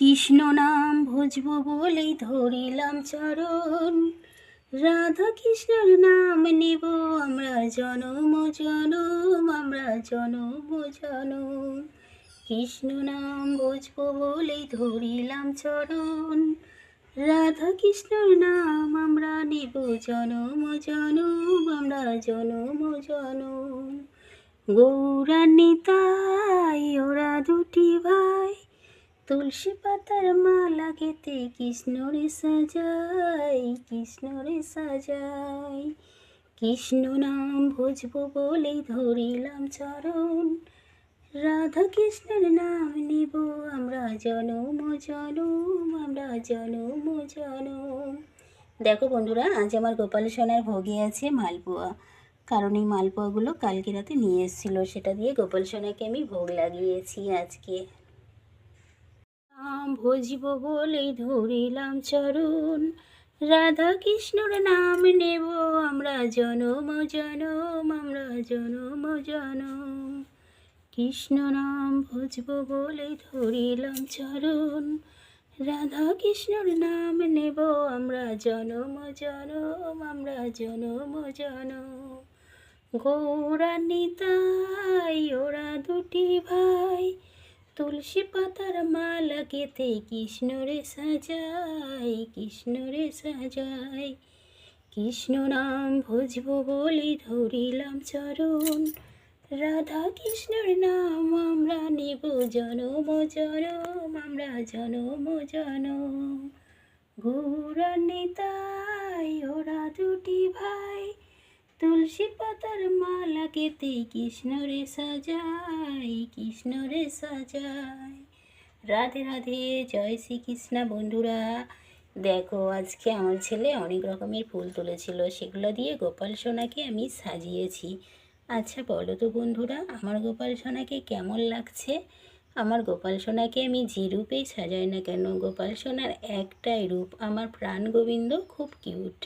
কৃষ্ণ নাম ভজব বলেই ধরিলাম চরণ। রাধা কৃষ্ণের নাম নেব আমরা জনম জনম, আমরা জনম জনম। কৃষ্ণ নাম ভজব বলেই ধরিলাম চরণ। রাধা কৃষ্ণর নাম আমরা নেব জনম জনম, আমরা জনম জনম। গৌরান্বিতাই ওরা দুটি ভাই তুলসী পাতার মালা গেতে কৃষ্ণরে সাজাই কৃষ্ণরে সাজাই। কৃষ্ণ নাম ভজব বলেই ধরিলাম চরণ। রাধা কৃষ্ণের নাম নিব আমরা জনম জনম, আমরা জনম জনম। দেখো বন্ধুরা, আজ আমার গোপাল সোনার ভোগে আছে মালপোয়া। কারণ এই মালপোয়াগুলো কালকে রাতে নিয়ে এসেছিল, সেটা দিয়ে গোপাল সোনাকে আমি ভোগ লাগিয়েছি আজকে। নাম ভজিব বলেই ধরিলাম চরণ। রাধা কৃষ্ণর নাম নেব আমরা জনম জনম, আমরা জনম জনম। কৃষ্ণ নাম ভজব বলে ধরিলাম চরণ। রাধা কৃষ্ণর নাম নেব আমরা জনম জনম, আমরা জনম জনম। গৌরান্বিতাই ওরা দুটি ভাই তুলসী পাতার মালা গেতে কৃষ্ণরে সাজাই কৃষ্ণরে সাজাই কৃষ্ণ নাম ভজব বলে ধরিলাম চরণ রাধা কৃষ্ণের নাম আমরা নেব জনম জনম আমরা জনম জনম গৌরান্বিতাই ওরা দুটি ভাই তুলসী পাতার মালা কেতে কৃষ্ণরে সাজাই কৃষ্ণরে সাজাই রাধে রাধে, জয় শ্রীকৃষ্ণ বন্ধুরা। দেখো, আজকে আমার ছেলে অনেক রকমের ফুল তুলেছিল, সেগুলো দিয়ে গোপাল সোনাকে আমি সাজিয়েছি। আচ্ছা বলো তো বন্ধুরা, আমার গোপাল সোনাকে কেমন লাগছে? আমার গোপাল সোনাকে আমি যে রূপেই সাজাই না কেন, গোপাল সোনার একটাই রূপ, আমার প্রাণ গোবিন্দ খুব কিউট।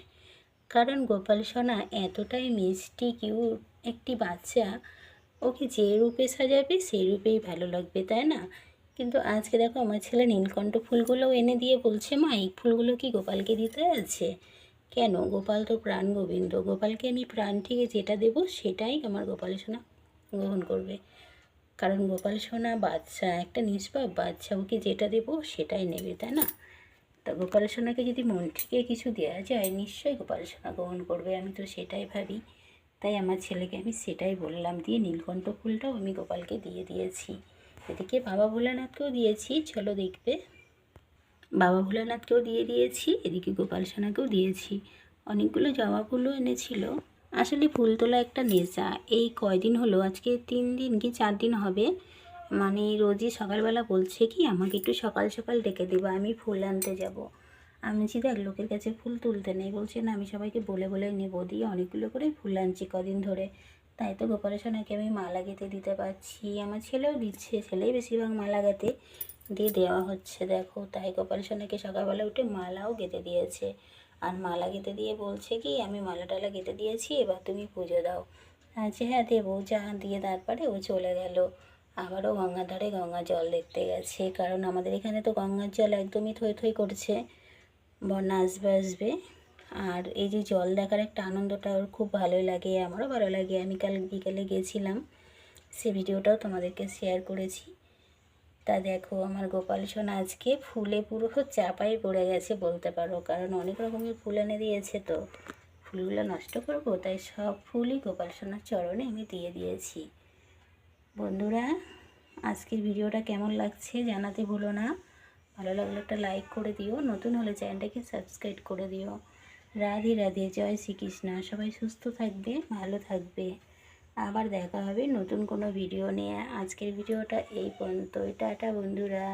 কারণ গোপাল সোনা এতটাই মিষ্টি কিউট একটি বাচ্চা, ওকে যে রূপে সাজাবে সেই রূপেই ভালো লাগবে, তাই না? কিন্তু আজকে দেখো আমার ছেলে নীলকণ্ঠ ফুলগুলোও এনে দিয়ে বলছে, মা, এই ফুলগুলো কি গোপালকে দিতে আছে? কেন? গোপাল তো প্রাণ গোবিন্দ। গোপালকে আমি প্রাণ থেকে যেটা দেব সেটাই আমার গোপাল সোনা গ্রহণ করবে। কারণ গোপাল সোনা বাচ্চা, একটা নিষ্পাপ বাচ্চা, ওকে যেটা দেবো সেটাই নেবে, তাই না? গোপাল সোনাকে যদি মন থেকে কিছু দেওয়া যায়, নিশ্চয়ই গোপাল সোনা গ্রহণ করবে, আমি তো সেটাই ভাবি। তাই আমার ছেলেকে আমি সেটাই বললাম, দিয়ে নীলকণ্ঠ ফুলটাও আমি গোপালকে দিয়ে দিয়েছি। এদিকে বাবা ভোলানাথকেও দিয়েছি, চলো দেখবে। বাবা ভোলানাথকেও দিয়ে দিয়েছি, এদিকে গোপাল সোনাকেও দিয়েছি। অনেকগুলো জবা ফুলও এনেছিল। আসলে ফুল তোলা একটা নেশা। এই কয়দিন হলো, আজকে তিন দিন কি চার দিন হবে? মানে রোজই সকালবেলা বলছে কি, আমাকে একটু সকাল সকাল ডেকে দেবো, আমি ফুল আনতে যাব। আমি বলছি, দেখ, লোকের কাছে ফুল তুলতে নেই। বলছে, না, আমি সবাইকে বলে বলে নেব, দিয়ে অনেকগুলো করে ফুল আনছি কদিন ধরে। তাই তো গোপাল সোনাকে আমি মালা গেঁথে দিতে পারছি। আমার ছেলেও দিচ্ছে, ছেলেই বেশিরভাগ মালা গেঁথে দিয়ে দেওয়া হচ্ছে, দেখো। তাই গোপাল সোনাকে সকালবেলা উঠে মালাও গেঁথে দিয়েছে। আর মালা গেঁথে দিয়ে বলছে কি, আমি মালা টালা গেঁথে দিয়েছি, এবার তুমি পুজো দাও। আচ্ছা হ্যাঁ দেবো, যা, দিয়ে তারপরে ও চলে গেল। আবারও গঙ্গার ধারে গঙ্গা জল দেখতে গেছে, কারণ আমাদের এখানে তো গঙ্গার জল একদমই থই থই করছে, বন্যা আসবে আসবে। আর এই যে জল দেখার একটা আনন্দটা ওর খুব ভালোই লাগে, আমারও ভালো লাগে। আমি কাল বিকেলে গেছিলাম, সে ভিডিওটাও তোমাদেরকে শেয়ার করেছি। তা দেখো আমার গোপাল সোনা আজকে ফুলে পুরো চাপাই পড়ে গেছে বলতে পারো, কারণ অনেক রকমের ফুল এনে দিয়েছে তো। ফুলগুলো নষ্ট করব, তাই সব ফুলই গোপাল সোনার চরণে আমি দিয়ে দিয়েছি। বন্ধুরা, আজকের ভিডিওটা কেমন লাগছে জানাতে ভুলো না। ভালো লাগলে একটা লাইক করে দিও, নতুন হলে চ্যানেলটাকে সাবস্ক্রাইব করে দিও। রাধে রাধে, জয় শ্রীকৃষ্ণ। সবাই সুস্থ থাকবে, ভালো থাকবে। আবার দেখা হবে নতুন কোনো ভিডিও নিয়ে। আজকের ভিডিওটা এই পর্যন্ত টাটা বন্ধুরা।